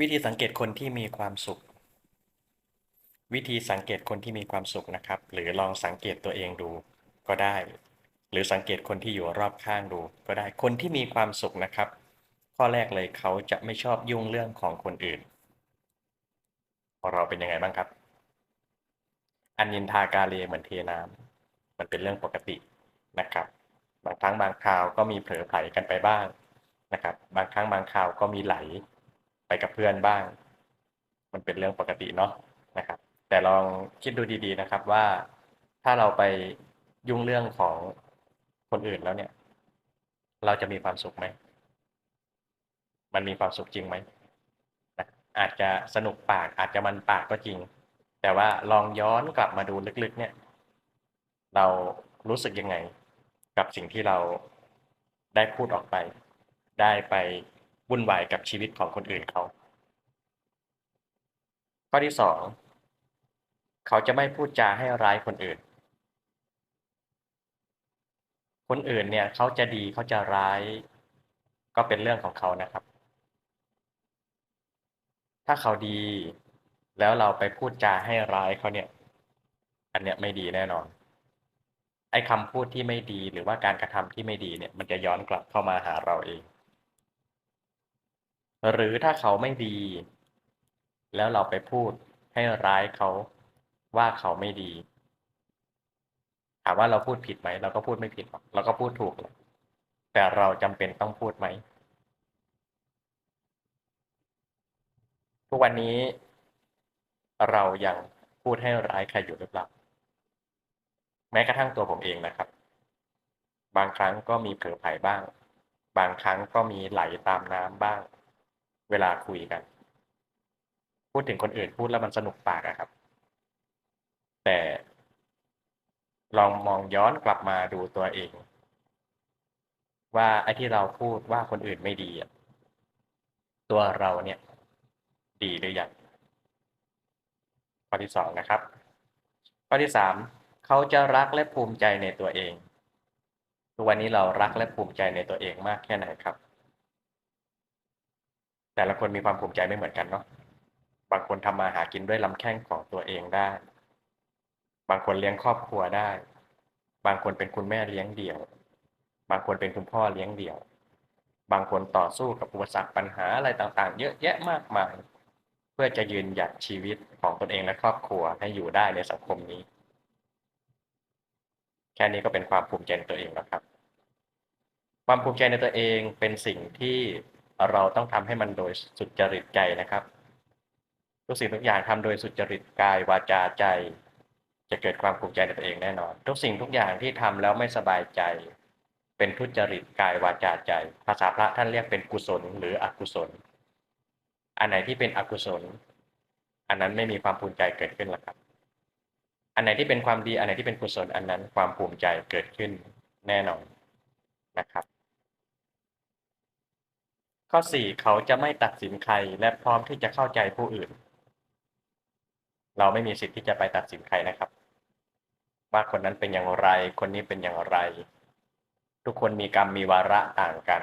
วิธีสังเกตคนที่มีความสุข วิธีสังเกตคนที่มีความสุขนะครับ หรือลองสังเกตตัวเองดูก็ได้ หรือสังเกตคนที่อยู่รอบข้างดูก็ได้คนที่มีความสุขนะครับ ข้อแรกเลยเขาจะไม่ชอบยุ่งเรื่องของคนอื่นเราเป็นยังไงบ้างครับ อันยินทากาเลเหมือนเทน้ำมันเป็นเรื่องปกตินะครับ บางครั้งบางคราวก็มีเผลอไผลกันไปบ้างนะครับ บางครั้งบางคราวก็มีไหล ไปกับเพื่อนบ้าง มันเป็นเรื่องปกติเนาะนะครับ แต่ลองคิดดูดี ๆนะครับว่าถ้าเราไปยุ่งเรื่องของคนอื่นแล้วเนี่ย เราจะมีความสุขไหม มันมีความสุขจริงไหมนะอาจจะสนุกปากอาจจะมันปากก็จริง แต่ว่าลองย้อนกลับมาดูลึกๆ เนี่ย เรารู้สึกยังไง กับสิ่งที่เราได้พูดออกไป ได้ไป วุ่นวายกับชีวิตของคนอื่นเขา ข้อที่สองเขาจะไม่พูดจาให้ร้ายคนอื่น คนอื่นเนี่ยเขาจะดีเขาจะร้าย ก็เป็นเรื่องของเขานะครับ ถ้าเขาดีแล้วเราไปพูดจาให้ร้ายเขาเนี่ย อันเนี้ยไม่ดีแน่นอน ไอ้คำพูดที่ไม่ดีหรือว่าการกระทำที่ไม่ดีเนี่ย มันจะย้อนกลับเข้ามาหาเราเอง หรือถ้าเขาไม่ดี แล้วเราไปพูดให้ร้ายเขาว่าเขาไม่ดี ถามว่าเราพูดผิดไหมเราก็พูดไม่ผิดหรอกเราก็พูดถูกแหละแต่เราจำเป็นต้องพูดไหมทุกวันนี้ เรายังพูดให้ร้ายใครอยู่หรือเปล่าแม้กระทั่งตัวผมเองนะครับ บางครั้งก็มีเผลอไผลบ้าง บางครั้งก็มีไหลตามน้ำบ้าง เวลาคุยกัน พูดถึงคนอื่นพูดแล้วมันสนุกปากอะครับ แต่ลองมองย้อนกลับมาดูตัวเอง ว่าไอ้ที่เราพูดว่าคนอื่นไม่ดีอะตัวเราเนี่ย ดีหรือยังข้อที่สองนะครับ ข้อที่สามเขาจะรักและภูมิใจในตัวเอง ทุกวันนี้เรารักและภูมิใจในตัวเองมากแค่ไหนครับ แต่ละคนมีความภูมิใจไม่เหมือนกันเนาะบางคนทำมาหากินด้วยลำแข้งของตัวเองได้ บางคนเลี้ยงครอบครัวได้ บางคนเป็นคุณแม่เลี้ยงเดี่ยว บางคนเป็นคุณพ่อเลี้ยงเดี่ยว บางคนต่อสู้กับอุปสรรคปัญหาอะไรต่างๆ เยอะแยะมากมาย เพื่อจะยืนหยัดชีวิตของตนเองและครอบครัวให้อยู่ได้ในสังคมนี้ แค่นี้ก็เป็นความภูมิใจในตัวเองแล้วครับ ความภูมิใจในตัวเองเป็นสิ่งที่ เราต้องทำให้มันโดยสุจริตใจนะครับทุกสิ่งทุกอย่างทำโดยสุจริตกายวาจาใจ จะเกิดความภูมิใจในตัวเองแน่นอน ทุกสิ่งทุกอย่างที่ทำแล้วไม่สบายใจ เป็นทุจริตกายวาจาใจ ภาษาพระท่านเรียกเป็นกุศลหรืออกุศล อันไหนที่เป็นอกุศล อันนั้นไม่มีความภูมิใจเกิดขึ้นหรอกครับ อันไหนที่เป็นความดีอันไหนที่เป็นกุศลอันนั้นความภูมิใจเกิดขึ้นแน่นอนนะครับ ข้อสี่เขาจะไม่ตัดสินใครและพร้อมที่จะเข้าใจผู้อื่น เราไม่มีสิทธิ์ที่จะไปตัดสินใครนะครับ ว่าคนนั้นเป็นอย่างไร คนนี้เป็นอย่างไร ทุกคนมีกรรมมีวาระต่างกัน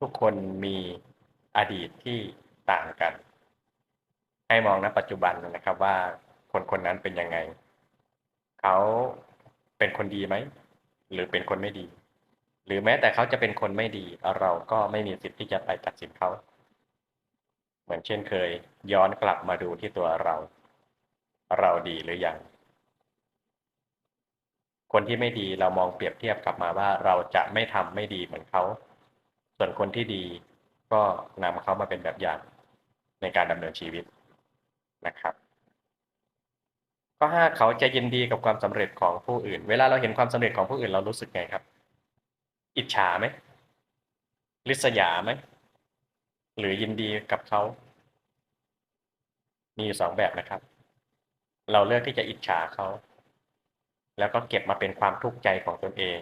ทุกคนมีอดีตที่ต่างกัน ให้มองณปัจจุบันนะครับว่าคนคนนั้นเป็นยังไง เขาเป็นคนดีไหม หรือเป็นคนไม่ดี หรือแม้แต่เขาจะเป็นคนไม่ดี เราก็ไม่มีสิทธิ์ที่จะไปตัดสินเขา เหมือนเช่นเคย ย้อนกลับมาดูที่ตัวเรา เราดีหรือยังคนที่ไม่ดีเรามองเปรียบเทียบกลับมาว่าเราจะไม่ทำไม่ดีเหมือนเขา ส่วนคนที่ดีก็นำเขามาเป็นแบบอย่างในการดำเนินชีวิตนะครับข้อห้าเขาจะยินดีกับความสำเร็จของผู้อื่น เวลาเราเห็นความสำเร็จของผู้อื่นเรารู้สึกไงครับ อิจฉาไหมริษยาไหมหรือยินดีกับเขา มีสองแบบนะครับ เราเลือกที่จะอิจฉาเขา แล้วก็เก็บมาเป็นความทุกข์ใจของตนเอง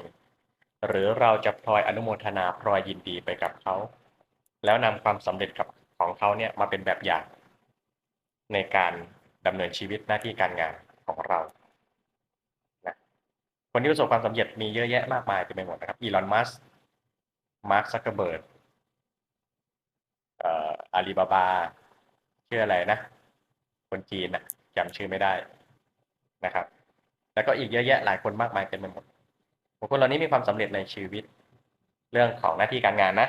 หรือเราจะพลอยอนุโมทนาพลอยยินดีไปกับเขา แล้วนำความสำเร็จกับของเขาเนี่ยมาเป็นแบบอย่าง ในการดำเนินชีวิตหน้าที่การงานของเรา คนที่ประสบความสำเร็จมีเยอะแยะมากมายเต็มไปหมดนะครับอีลอนมัสมาร์คซักเกอร์เบิร์กอาลีบาบาชื่ออะไรนะ คนจีนนะจำชื่อไม่ได้นะครับ แล้วก็อีกเยอะแยะหลายคนมากมายเต็มไปหมดบุคคลเหล่านี้มีความสำเร็จในชีวิต เรื่องของหน้าที่การงานนะ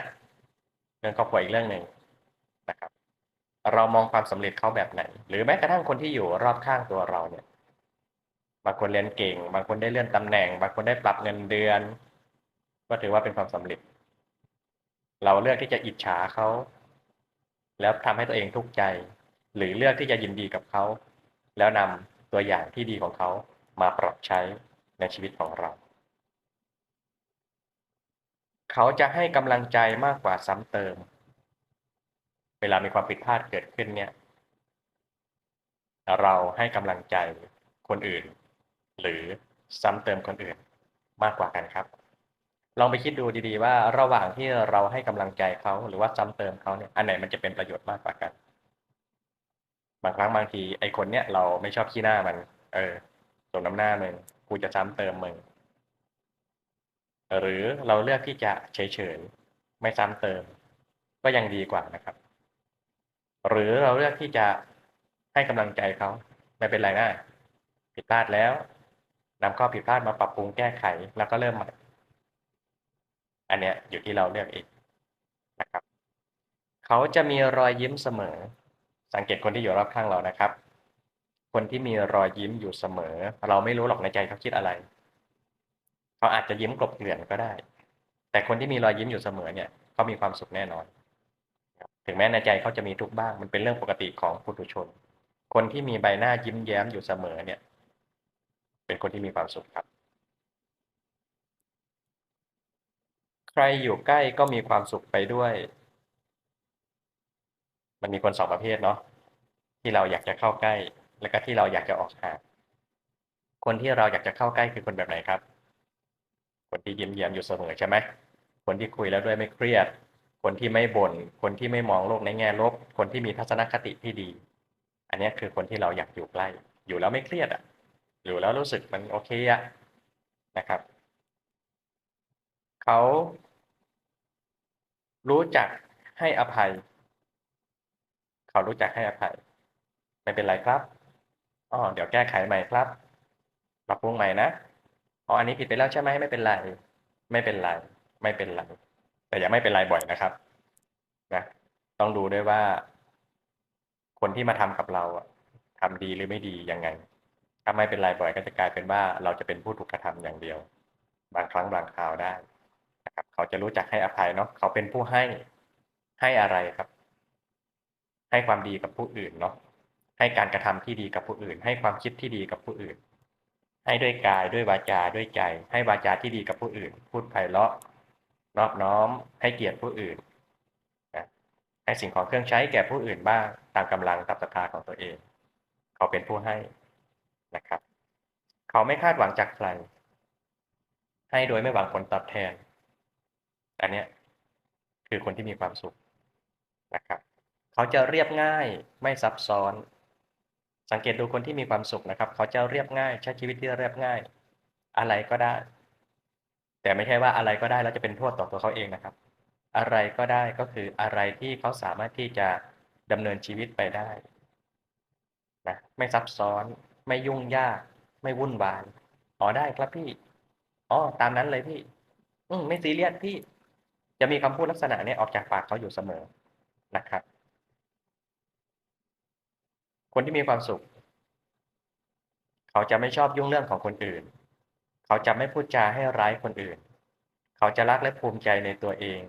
เรื่องครอบครัวอีกเรื่องหนึ่งนะครับ เรามองความสำเร็จเขาแบบไหน หรือแม้กระทั่งคนที่อยู่รอบข้างตัวเราเนี่ย บางคนเรียนเก่ง บางคนได้เลื่อนตำแหน่ง บางคนได้ปรับเงินเดือน ก็ถือว่าเป็นความสำเร็จ เราเลือกที่จะอิจฉาเขา แล้วทำให้ตัวเองทุกข์ใจ หรือเลือกที่จะยินดีกับเขา แล้วนำตัวอย่างที่ดีของเขามาปรับใช้ในชีวิตของเรา เขาจะให้กำลังใจมากกว่าซ้ำเติม เวลามีความผิดพลาดเกิดขึ้นเนี่ย เราให้กำลังใจคนอื่น หรือซ้ำเติมคนอื่นมากกว่ากันครับ ลองไปคิดดูดีๆ ว่าระหว่างที่เราให้กำลังใจเขาหรือว่าซ้ำเติมเขาเนี่ยอันไหนมันจะเป็นประโยชน์มากกว่ากัน บางครั้งบางทีไอคนเนี้ยเราไม่ชอบขี้หน้ามัน เออสมน้ำหน้ามึงกูจะซ้ำเติมมึงหรือเราเลือกที่จะเฉยๆไม่ซ้ำเติม ก็ยังดีกว่านะครับ หรือเราเลือกที่จะให้กำลังใจเขาไม่เป็นไรนะผิดพลาดแล้ว นำข้อผิดพลาดมาปรับปรุงแก้ไขแล้วก็เริ่มใหม่ อันเนี้ยอยู่ที่เราเลือกเองนะครับ เขาจะมีรอยยิ้มเสมอ สังเกตคนที่อยู่รอบข้างเรานะครับ คนที่มีรอยยิ้มอยู่เสมอ เราไม่รู้หรอกในใจเขาคิดอะไร เขาอาจจะยิ้มกลบเกลื่อนก็ได้ แต่คนที่มีรอยยิ้มอยู่เสมอเนี่ยเขามีความสุขแน่นอน ถึงแม้ในใจเขาจะมีทุกข์บ้าง มันเป็นเรื่องปกติของปุถุชน คนที่มีใบหน้ายิ้มแย้มอยู่เสมอเนี่ย เป็นคนที่มีความสุขครับ ใครอยู่ใกล้ก็มีความสุขไปด้วย มันมีคนสองประเภทเนาะที่เราอยากจะเข้าใกล้ แล้วก็ที่เราอยากจะออกห่างคนที่เราอยากจะเข้าใกล้คือคนแบบไหนครับ คนที่ยิ้มแย้มอยู่เสมอใช่ไหมคนที่คุยแล้วด้วยไม่เครียด คนที่ไม่บน่นคนที่ไม่มองโลกในแง่ลบ คนที่มีทัศนคติที่ดี อันนี้คือคนที่เราอยากอยู่ใกล้ อยู่แล้วไม่เครียดอะ อยู่แล้วรู้สึกมันโอเคอะนะครับ เขารู้จักให้อภัย เขารู้จักให้อภัย ไม่เป็นไรครับอ๋อเดี๋ยวแก้ไขใหม่ครับปรับปรุงใหม่นะอ๋ออันนี้ผิดไปแล้วใช่ไหมไม่เป็นไร ไม่เป็นไร ไม่เป็นไรแต่อย่าไม่เป็นไรบ่อยนะครับนะต้องดูด้วยว่า คนที่มาทำกับเราอะทำดีหรือไม่ดียังไง ถ้าไม่เป็นไรบ่อยก็จะกลายเป็นว่าเราจะเป็นผู้ถูกกระทำอย่างเดียว บางครั้งบางคราวได้นะครับ เขาจะรู้จักให้อภัยเนาะเขาเป็นผู้ให้ให้อะไรครับ ให้ความดีกับผู้อื่นเนาะให้การกระทำที่ดีกับผู้อื่น ให้ความคิดที่ดีกับผู้อื่น ให้ด้วยกายด้วยวาจาด้วยใจ ให้วาจาที่ดีกับผู้อื่น พูดไพเราะนอบน้อม ให้เกียรติผู้อื่นนะให้สิ่งของเครื่องใช้แก่ผู้อื่นบ้างตามกำลังตามศรัทธาของตัวเอง เขาเป็นผู้ให้ นะครับ เขาไม่คาดหวังจากใคร ให้โดยไม่หวังผลตอบแทน อันเนี้ยคือคนที่มีความสุขนะครับ เขาจะเรียบง่ายไม่ซับซ้อน สังเกตดูคนที่มีความสุขนะครับ เขาจะเรียบง่าย ใช้ชีวิตที่เรียบง่าย อะไรก็ได้ แต่ไม่ใช่ว่าอะไรก็ได้แล้วจะเป็นโทษต่อตัวเขาเองนะครับ อะไรก็ได้ก็คืออะไรที่เขาสามารถที่จะดำเนินชีวิตไปได้นะไม่ซับซ้อน ไม่ยุ่งยาก ไม่วุ่นวายอ๋อได้ครับพี่อ๋อตามนั้นเลยพี่ อืมไม่ซีเรียสพี่ จะมีคำพูดลักษณะนี้ออกจากปากเขาอยู่เสมอนะครับ คนที่มีความสุข เขาจะไม่ชอบยุ่งเรื่องของคนอื่น เขาจะไม่พูดจาให้ร้ายคนอื่น เขาจะรักและภูมิใจในตัวเอง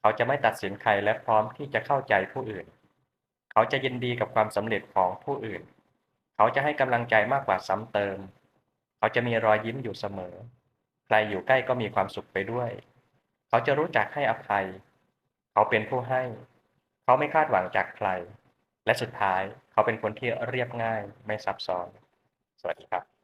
เขาจะไม่ตัดสินใครและพร้อมที่จะเข้าใจผู้อื่น เขาจะยินดีกับความสำเร็จของผู้อื่น เขาจะให้กำลังใจมากกว่าซ้ำเติม เขาจะมีรอยยิ้มอยู่เสมอ ใครอยู่ใกล้ก็มีความสุขไปด้วย เขาจะรู้จักให้อภัย เขาเป็นผู้ให้ เขาไม่คาดหวังจากใคร และสุดท้ายเขาเป็นคนที่เรียบง่ายไม่ซับซ้อน สวัสดีครับ